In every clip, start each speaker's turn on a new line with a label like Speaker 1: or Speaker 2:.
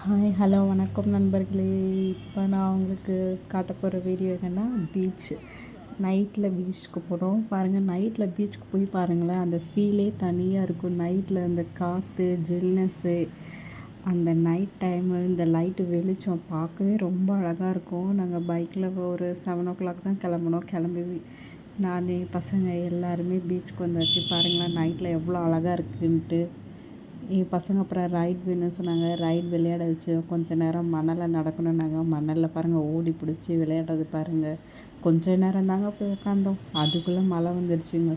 Speaker 1: Hi hello வணக்கம் நண்பர்களே. இப்போ நான் உங்களுக்கு காட்ட போகிற வீடியோ என்னென்னா பீச்சு நைட்டில் பீச்சுக்கு போகிறோம் பாருங்கள் நைட்டில் பீச்சுக்கு போய் பாருங்களேன். அந்த ஃபீலே தனியாக இருக்கும். நைட்டில் அந்த காற்று ஜில்னஸ்ஸு அந்த நைட் டைமு இந்த லைட்டு வெளிச்சம் பார்க்கவே ரொம்ப அழகாக இருக்கும். நாங்கள் பைக்கில் ஒரு செவன் ஓ கிளாக் தான் கிளம்புனோம். கிளம்பி நான் பசங்க எல்லாருமே பீச்சுக்கு வந்தாச்சு. பாருங்களேன் நைட்டில் எவ்வளோ அழகாக இருக்குன்ட்டு. என் பசங்க அப்புறம் ரைட் வேணும்னு சொன்னாங்க. ரைட் விளையாட வச்சு கொஞ்ச நேரம் மணலில் நடக்கணுன்னாங்க மணலில் பாருங்கள் ஓடி பிடிச்சி விளையாடுறது பாருங்கள் கொஞ்ச நேரம் தாங்க போய் உட்காந்தோம் அதுக்குள்ளே மழை வந்துருச்சுங்க.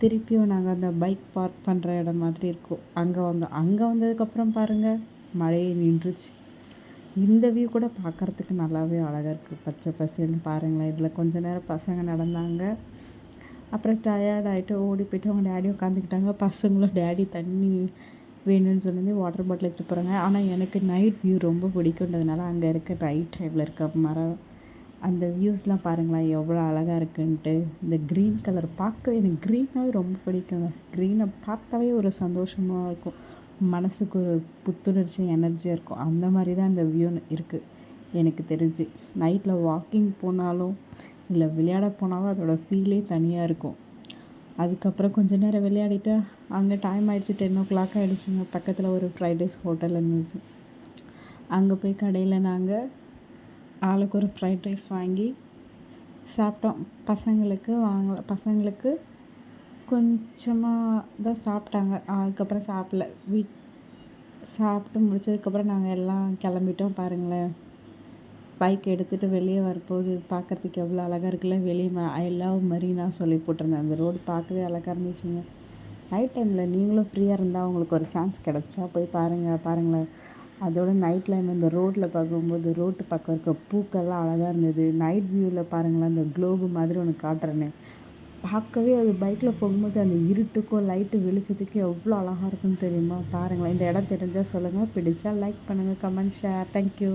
Speaker 1: திருப்பியும் நாங்கள் அந்த பைக் பார்க் பண்ணுற இடம் மாதிரி இருக்கும். அங்கே வந்தோம். அங்கே வந்ததுக்கப்புறம் பாருங்கள் மழையை நின்றுச்சு. இந்த வியூ கூட பார்க்குறதுக்கு நல்லாவே அழகாக இருக்குது பச்சை பசேல்னு பாருங்களேன். இதில் கொஞ்ச நேரம் பசங்க நடந்தாங்க. அப்புறம் டயர்ட் ஆகிட்டு ஓடி போய்ட்டு அவங்க டேடி உட்காந்துக்கிட்டாங்க பசங்களும் டேடி தண்ணி வேணும்னு சொல்லி வாட்டர் பாட்டில் எடுத்துகிட்டு போகிறாங்க ஆனால் எனக்கு நைட் வியூ ரொம்ப பிடிக்குன்றதுனால அங்கே இருக்க ரைட் டைமில் இருக்க மரம் அந்த வியூஸ்லாம் பாருங்களேன். எவ்வளோ அழகாக இருக்குன்ட்டு. இந்த க்ரீன் கலர் பார்க்க எனக்கு க்ரீனாகவே ரொம்ப பிடிக்குங்க. க்ரீனை பார்த்தாவே ஒரு சந்தோஷமாக இருக்கும். மனசுக்கு ஒரு புத்துணர்ச்சி எனர்ஜியாக இருக்கும். அந்த மாதிரி தான் அந்த வியூ இருக்குது எனக்கு தெரிஞ்சு. நைட்டில் வாக்கிங் போனாலும் இல்லை விளையாட போனாலும் அதோடய ஃபீலே தனியாக இருக்கும். அதுக்கப்புறம் கொஞ்ச நேரம் விளையாடிட்டு அங்கே டைம் ஆகிடுச்சு டென் ஓ கிளாக் ஆகிடுச்சுங்க பக்கத்தில் ஒரு ஃப்ரைட் ரைஸ் ஹோட்டல் இருந்துச்சு. அங்கே போய் கடையில் நாங்கள் ஆளுக்கு ஒரு ஃப்ரைட் ரைஸ் வாங்கி சாப்பிட்டோம். பசங்களுக்கு வாங்கல பசங்களுக்கு கொஞ்சமாக தான் சாப்பிட்டாங்க. அதுக்கப்புறம் சாப்பிடல. வீட் சாப்பிட்டு முடிச்சதுக்கப்புறம் நாங்கள் எல்லாம் கிளம்பிட்டோம் பாருங்களேன். பைக் எடுத்துகிட்டு வெளியே வரப்போது பார்க்குறதுக்கு எவ்வளோ அழகாக இருக்குல்ல வெளியே ஐ லவ் மரீனா சொல்லி போட்டிருந்தேன். அந்த ரோடு பார்க்கவே அழகாக இருந்துச்சுங்க. நைட் டைமில் நீங்களும் ஃப்ரீயாக இருந்தால் உங்களுக்கு ஒரு சான்ஸ் கிடச்சா போய் பாருங்கள் பாருங்களேன். அதோட நைட் டைம் இந்த ரோட்டில் பார்க்கும்போது ரோட்டு பக்கம் இருக்க பூக்கள்லாம் அழகாக இருந்தது. நைட் வியூவில் பாருங்களேன் அந்த க்ளோபு மாதிரி ஒன்று காட்டுறேன்னு பார்க்கவே அது பைக்கில் போகும்போது அந்த இருட்டுக்கும் லைட்டு வெளிச்சத்துக்கும் எவ்வளோ அழகாக இருக்குன்னு தெரியுமா? பாருங்களேன் இந்த இடம் தெரிஞ்சால் சொல்லுங்கள் பிடிச்சா லைக் பண்ணுங்கள் கமெண்ட் ஷேர் தேங்க்யூ